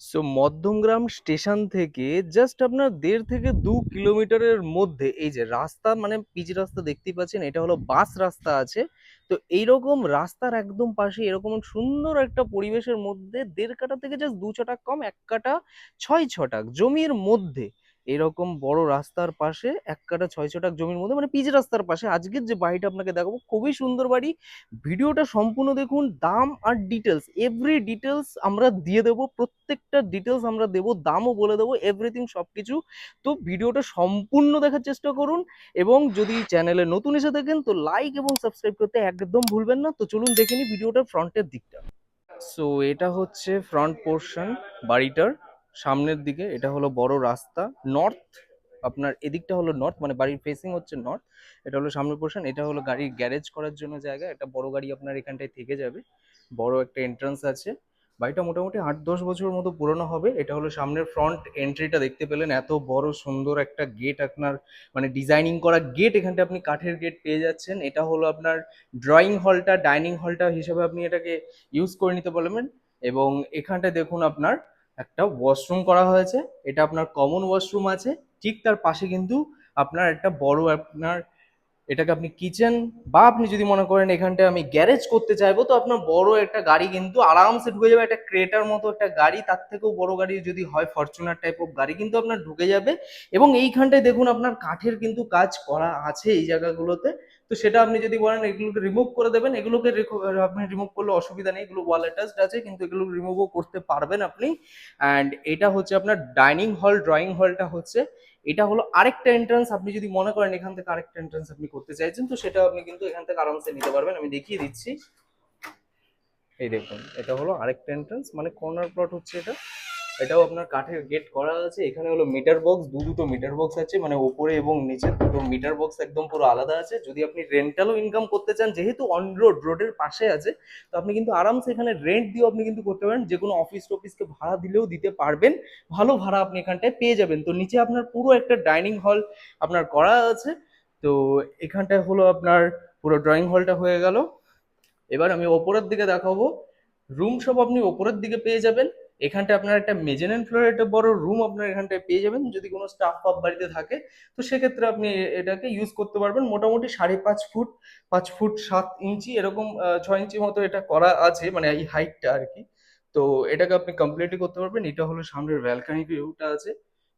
So Madhyamgram station থেকে just আপনার দেড় থেকে দু কিলোমিটারের মধ্যে এই যে রাস্তা মানে পিচ রাস্তা দেখতে পাচ্ছেন, এটা হলো বাস রাস্তা আছে। তো এইরকম রাস্তার একদম পাশে এরকম সুন্দর একটা পরিবেশের মধ্যে দেড় কাটা থেকে জাস্ট দু ছটাক কম, এক কাটা, ছয় ছটাক জমির মধ্যে এরকম বড় রাস্তার পাশে এক কাঠা ছয় ছটাক জমির মধ্যে মানে পিচ রাস্তার পাশে, আজকের যে বাড়িটা আপনাকে দেখাবো, খুবই সুন্দর বাড়ি। ভিডিওটা সম্পূর্ণ দেখুন, দাম আর ডিটেলস এভরি ডিটেলস আমরা দিয়ে দেবো, প্রত্যেকটা ডিটেলস আমরা দেবো, দামও বলে দেবো এভরিথিং সব কিছু তো ভিডিওটা সম্পূর্ণ দেখার চেষ্টা করুন এবং যদি চ্যানেলে নতুন এসে থাকেন, তো লাইক এবং সাবস্ক্রাইব করতে একদম ভুলবেন না। তো চলুন দেখে নিই ভিডিওটার ফ্রন্টের দিকটা। সো এটা হচ্ছে ফ্রন্ট পোর্শন বাড়িটার। সামনের দিকে, এটা হলো বড় রাস্তা। নর্থ আপনার এদিকটা হলো নর্থ মানে বাড়ির ফেসিং হচ্ছে নর্থ এটা হলো সামনের পোর্শন এটা হলো গাড়ির গ্যারেজ করার জন্য জায়গা। একটা বড় গাড়ি আপনার এখানটায় থেকে যাবে। বড় একটা এন্ট্রান্স আছে। বাড়িটা মোটামুটি আট দশ বছর মতো পুরনো হবে। এটা হলো সামনের ফ্রন্ট এন্ট্রিটা দেখতে পেলেন। এত বড় সুন্দর একটা গেট আপনার মানে ডিজাইনিং করা গেট এখানটা আপনি কাঠের গেট পেয়ে যাচ্ছেন। এটা হলো আপনার ড্রয়িং হলটা ডাইনিং হলটা হিসেবে আপনি এটাকে ইউজ করে নিতে পারবেন। এবং এখানটায় দেখুন আপনার একটা ওয়াশরুম করা হয়েছে। এটা আপনার কমন ওয়াশরুম আছে। ঠিক তার পাশে কিন্তু আপনার একটা বড় আপনার এটাকে আপনি কিচেন বা আপনি যদি মনে করেন এখানটায় আমি গ্যারেজ করতে চাইব, তো আপনার বড় একটা গাড়ি কিন্তু আরামসে ঢুকে যাবে। একটা ক্রেটার মতো একটা গাড়ি, তার থেকেও বড় গাড়ি যদি হয় ফরচুনার টাইপ অফ গাড়ি কিন্তু আপনার ঢুকে যাবে। এবং এইখানটায় দেখুন আপনার কাঠের কিন্তু কাজ করা আছে এই জায়গাগুলোতে। তো সেটা আপনি যদি বলেন, এগুলোকে রিমুভ করে দেবেন। এগুলোকে আপনি রিমুভ করলে অসুবিধা নেই, এগুলো ওয়াল অ্যাটাচড আছে, কিন্তু এগুলো রিমুভও করতে পারবেন আপনি। অ্যান্ড এটা হচ্ছে আপনার ডাইনিং হল ড্রয়িং হলটা হচ্ছে। এটা হলো আরেকটা এন্ট্রান্স আপনি যদি মনে করেন এখান থেকে আরেকটা এন্ট্রান্স আপনি করতে চাইছেন, তো সেটা আপনি কিন্তু এখান থেকে আরামসে নিতে পারবেন। আমি দেখিয়ে দিচ্ছি। এই দেখুন, এটা হলো আরেকটা এন্ট্রান্স মানে কর্নার প্লট হচ্ছে এটা। এটাও আপনার কাঠের গেট করা আছে। এখানে হলো মিটার বক্স দু দুটো মিটার বক্স আছে মানে ওপরে এবং নিচে দুটো মিটার বক্স একদম পুরো আলাদা আছে। যদি আপনি রেন্টালও ইনকাম করতে চান, যেহেতু অন রোড রোডের পাশে আছে, তো আপনি কিন্তু আরামসে এখানে রেন্ট দিয়েও আপনি কিন্তু করতে পারেন। যে কোনো অফিস টফিসকে ভাড়া দিলেও দিতে পারবেন। ভালো ভাড়া আপনি এখানটায় পেয়ে যাবেন। তো নিচে আপনার পুরো একটা ডাইনিং হল আপনার করা আছে। তো এখানটায় হলো আপনার পুরো ড্রয়িং হলটা হয়ে গেল। এবার আমি ওপরের দিকে দেখাবো। রুম সব আপনি ওপরের দিকে পেয়ে যাবেন। এখানটা আপনার একটা মেজেনেন ফ্লোরের একটা বড় রুম আপনার এখানটায় পেয়ে যাবেন, যদি কোনো স্টাফ পাপ বাড়িতে থাকে। তো সেক্ষেত্রে আপনি এটাকে ইউজ করতে পারবেন। মোটামুটি সাড়ে পাঁচ ফুট পাঁচ ফুট সাত ইঞ্চি এরকম ছয় ইঞ্চি মতো এটা করা আছে মানে এই হাইটটা আর কি তো এটাকে আপনি কমপ্লিটলি করতে পারবেন। এটা হলো সামনের ব্যালকানি ভিউটা আছে,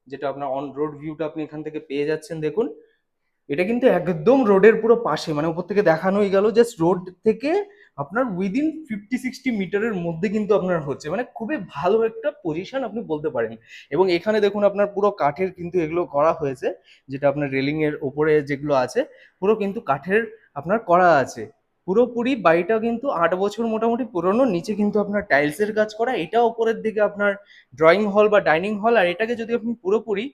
যেটা আপনার অন রোড ভিউটা আপনি এখান থেকে পেয়ে যাচ্ছেন, দেখুন। এটা কিন্তু একদম রোডের পুরো পাশে মানে উপর থেকে দেখানোই গেল জাস্ট রোড থেকে আপনার উইদিন ফিফটি সিক্সটি মিটারের মধ্যে কিন্তু আপনার হচ্ছে মানে খুবই ভালো একটা পজিশন আপনি বলতে পারেন। এবং এখানে দেখুন আপনার পুরো কাঠের কিন্তু এগুলো করা হয়েছে, যেটা আপনার রেলিং এর ওপরে যেগুলো আছে, পুরো কিন্তু কাঠের আপনার করা আছে। পুরোপুরি বাড়িটা কিন্তু আট বছর মোটামুটি পুরনো, নিচে কিন্তু আপনার টাইলসের কাজ করা, এটা ওপরের দিকে আপনার ড্রয়িং হল বা ডাইনিং হল আর এটাকে যদি আপনি পুরোপুরি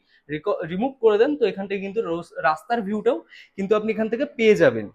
রিমুভ করে দেন, তো এখান থেকে কিন্তু রোস- রাস্তার ভিউটাও কিন্তু আপনি এখান থেকে পেয়ে যাবেন।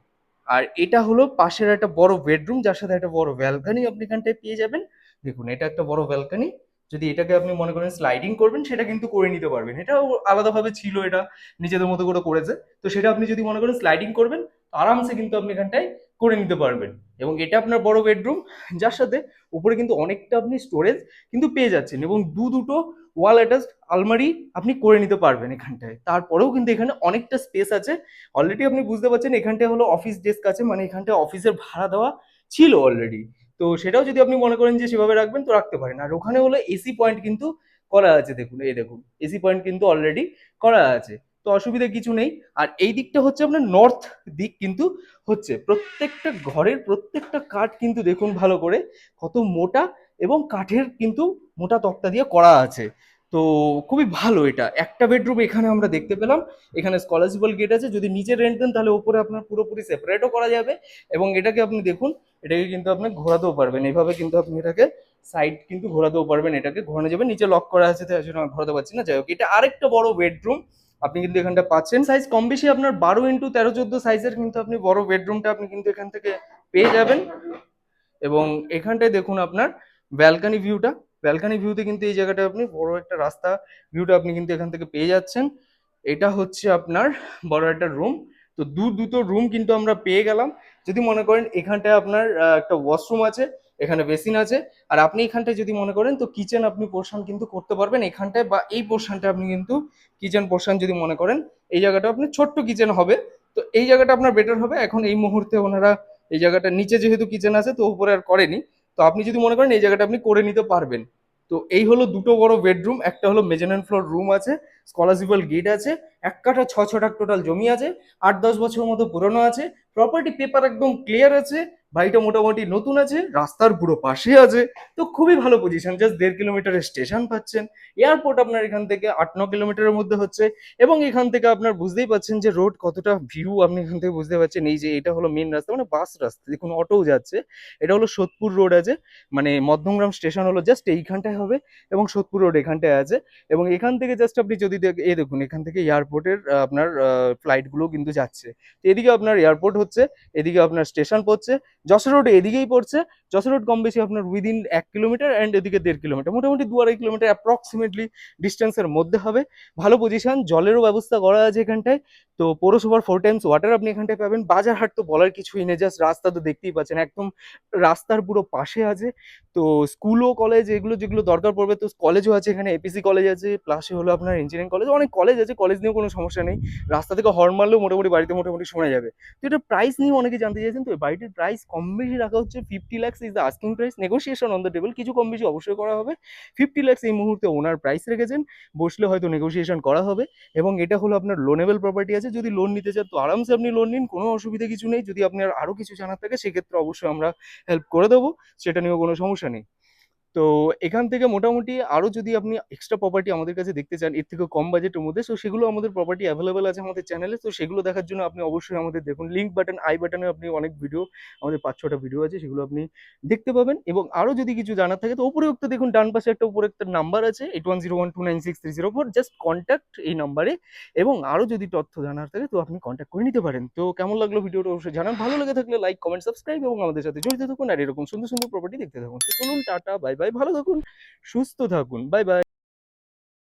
আর এটা হলো পাশের একটা বড় বেডরুম, যার সাথে একটা বড় ব্যালকনি আপনি এখানটায় পেয়ে যাবেন। দেখুন, এটা একটা বড় ব্যালকনি যদি এটাকে আপনি মনে করেন স্লাইডিং করবেন, সেটা কিন্তু করে নিতে পারবেন। এটাও আলাদাভাবে ছিল, এটা নিজেদের মতো করে করেছে। তো সেটা আপনি যদি মনে করেন স্লাইডিং করবেন আরামসে কিন্তু আপনি এখানটায় করে নিতে পারবেন। এবং এটা আপনার বড় বেডরুম, যার সাথে উপরে কিন্তু অনেকটা আপনি স্টোরেজ কিন্তু পেয়ে যাচ্ছেন। এবং দু দুটো ওয়াল অ্যাটাচড আলমারি আপনি করে নিতে পারবেন এখানটায়। তারপরেও কিন্তু এখানে অনেকটা স্পেস আছে। অলরেডি আপনি বুঝতে পারছেন এখানটায় হলো অফিস ডেস্ক আছে মানে এখানটায় অফিসের ভাড়া দেওয়া ছিল অলরেডি তো সেটাও যদি আপনি মনে করেন যে সেভাবে রাখবেন তো রাখতে পারেন। আর ওখানে হলো এসি পয়েন্ট কিন্তু করা আছে দেখুন, এই দেখুন এসি পয়েন্ট কিন্তু অলরেডি করা আছে। তো অসুবিধা কিছু নেই। আর এই দিকটা হচ্ছে আপনার নর্থ দিক কিন্তু হচ্ছে। প্রত্যেকটা ঘরের প্রত্যেকটা কাঠ কিন্তু দেখুন ভালো করে কত মোটা এবং কাঠের কিন্তু মোটা তক্তা দিয়ে করা আছে। তো খুবই ভালো এটা। একটা বেডরুম এখানে আমরা দেখতে পেলাম। এখানে স্কলারশিপাল গেট আছে। যদি নিচে রেন্ট দেন তাহলে ওপরে আপনার পুরোপুরি সেপারেটও করা যাবে এবং এটাকে আপনি দেখুন, এটাকে কিন্তু আপনি ঘোরাতেও পারবেন। এইভাবে কিন্তু আপনি এটাকে সাইড কিন্তু ঘোরাতেও পারবেন। এটাকে ঘোরানো যাবে। নিচে লক করা আছে, তাই আমি ঘোরাতে পারছি না। যাই হোক, এটা আরেকটা বড় বেডরুম আপনি কিন্তু এখানটা পাচ্ছেন। সাইজ কম বেশি আপনার বারো ইন্টু তেরো, চোদ্দ সাইজের কিন্তু আপনি বড় বেডরুমটা আপনি কিন্তু এখান থেকে পেয়ে যাবেন। এবং এখানটায় দেখুন আপনার ব্যালকানি ভিউটা ব্যালকানি ভিউতে কিন্তু এই জায়গাটা আপনি বড় একটা রাস্তা ভিউটা আপনি কিন্তু এখান থেকে পেয়ে যাচ্ছেন। এটা হচ্ছে আপনার বড় একটা রুম তো দু দুটো রুম কিন্তু আমরা পেয়ে গেলাম। যদি মনে করেন এখানটায় আপনার একটা ওয়াশরুম আছে, এখানে বেসিন আছে। আর আপনি এখানটায় যদি মনে করেন, তো কিচেন আপনি পোর্শন কিন্তু করতে পারবেন এখানটায় বা এই পোর্শনটা আপনি কিন্তু কিচেন পোর্শন যদি মনে করেন, এই জায়গাটা আপনি ছোট্ট কিচেন হবে। তো এই জায়গাটা আপনার বেটার হবে। এখন এই মুহূর্তে ওনারা এই জায়গাটা নিচে যেহেতু কিচেন আছে, তো উপরে আর করেনি। তো আপনি যদি মনে করেন এই জায়গাটা আপনি করে নিতে পারবেন। তো এই হলো দুটো বড় বেডরুম, একটা হলো মেজেন ফ্লোর রুম আছে, স্কলারশিপাল গেট আছে, এক কাঠা ছ ছটাক টোটাল জমি আছে, আট দশ বছর মতো পুরনো আছে প্রপার্টি পেপার একদম ক্লিয়ার আছে বাড়িটা মোটামুটি নতুন আছে, রাস্তার পুরো পাশে আছে, তো খুবই ভালো পজিশন জাস্ট দেড় কিলোমিটারের স্টেশন পাচ্ছেন। এয়ারপোর্ট আপনার এখান থেকে আট, ন কিলোমিটারের মধ্যে হচ্ছে এবং এখান থেকে আপনার বুঝতেই পাচ্ছেন যে রোড কতটা ভিউ আপনি এখান থেকে বুঝতে পারছেন। এই যে এটা হলো মেন রাস্তা মানে বাস রাস্তা। দেখুন অটোও যাচ্ছে। এটা হলো সোদপুর রোড আছে মানে মধ্যমগ্রাম স্টেশন হলো জাস্ট এইখানটায় হবে এবং সোদপুর রোড এখানটায় আছে এবং এখান থেকে জাস্ট আপনি যদি এই দেখুন, এখান থেকে এয়ারপোর্টের আপনার ফ্লাইটগুলো কিন্তু যাচ্ছে। এদিকে আপনার এয়ারপোর্ট হচ্ছে, এদিকে আপনার স্টেশন পড়ছে যশোর রোড এদিকেই পড়ছে। যশোর রোড কম বেশি আপনার উইদিন এক কিলোমিটার অ্যান্ড এদিকে দেড় কিলোমিটার মোটামুটি দু আড়াই কিলোমিটার অ্যাপ্রক্সিমেটলি ডিস্টেন্সের মধ্যে হবে। ভালো পজিশন জলেরও ব্যবস্থা করা আছে এখানটায়। তো পৌরসভার ফোর টাইমস ওয়াটার আপনি এখানটায় পাবেন। বাজার হাট তো বলার কিছুই নেই জাস্ট রাস্তা তো দেখতেই পাচ্ছেন। একদম রাস্তার পুরো পাশে আছে। তো স্কুল ও কলেজ এগুলো যেগুলো দরকার পড়বে, তো কলেজও আছে এখানে এপিসি কলেজ আছে প্লাসে হলো আপনার ইঞ্জিনিয়ারিং কলেজ অনেক কলেজ আছে কলেজ নিয়েও কোনো সমস্যা নেই। রাস্তা থেকে হর্ন মারলেও মোটামুটি বাড়িতে মোটামুটি শোনা যাবে। তো এটা প্রাইস নিয়ে অনেকে জানতে চাইছেন, তো বাড়িটির প্রাইস কম বেশি রাখা হচ্ছে। Fifty lakhs is the asking price negotiation on the table কিছু কম বেশি অবশ্যই করা হবে। ফিফটি ল্যাক্স এই মুহূর্তে ওনার প্রাইস রেখেছেন। বসলে হয়তো নেগোসিয়েশন করা হবে। এবং এটা হলো আপনার লোনেবল প্রপার্টি আছে। যদি লোন নিতে চান, তো আরামসে আপনি লোন নিন, কোনো অসুবিধা কিছু নেই। যদি আপনার আরও কিছু জানার থাকে, সেক্ষেত্রে অবশ্যই আমরা হেল্প করে দেবো। সেটা নিয়েও কোনো সমস্যা নেই। তো এখান থেকে মোটামুটি আরও যদি আপনি এক্সট্রা প্রপার্টি আমাদের কাছে দেখতে চান, এর থেকে কম বাজেটের মধ্যে সো সেগুলো আমাদের প্রপার্টি অ্যাভেলেবেল আছে আমাদের চ্যানেলে তো সেগুলো দেখার জন্য আপনি অবশ্যই আমাদের দেখুন লিঙ্ক বাটন আই বাটনে আপনি অনেক ভিডিও আমাদের পাঁচ ছটা ভিডিও আছে, সেগুলো আপনি দেখতে পাবেন। এবং আরও যদি কিছু জানার থাকে, তো উপরে দেখুন, ডান পাশে একটা উপরে একটা নাম্বার আছে eight one zero one two nine six three zero four just contact এই নাম্বারে এবং আরও যদি তথ্য জানার থাকে, তো আপনি কন্ট্যাক্ট করে নিতে পারেন। তো কেমন লাগল ভিডিওটা অবশ্যই জানান। ভালো লেগে থাকলে লাইক কমেন্ট সাবস্ক্রাইব এবং আমাদের সাথে জড়িত থাকুন। আর এরকম সুন্দর সুন্দর প্রপার্টি দেখতে থাকুন। তো চলুন, টাটা বাই বাই ভালো থাকুন সুস্থ থাকুন বাই বাই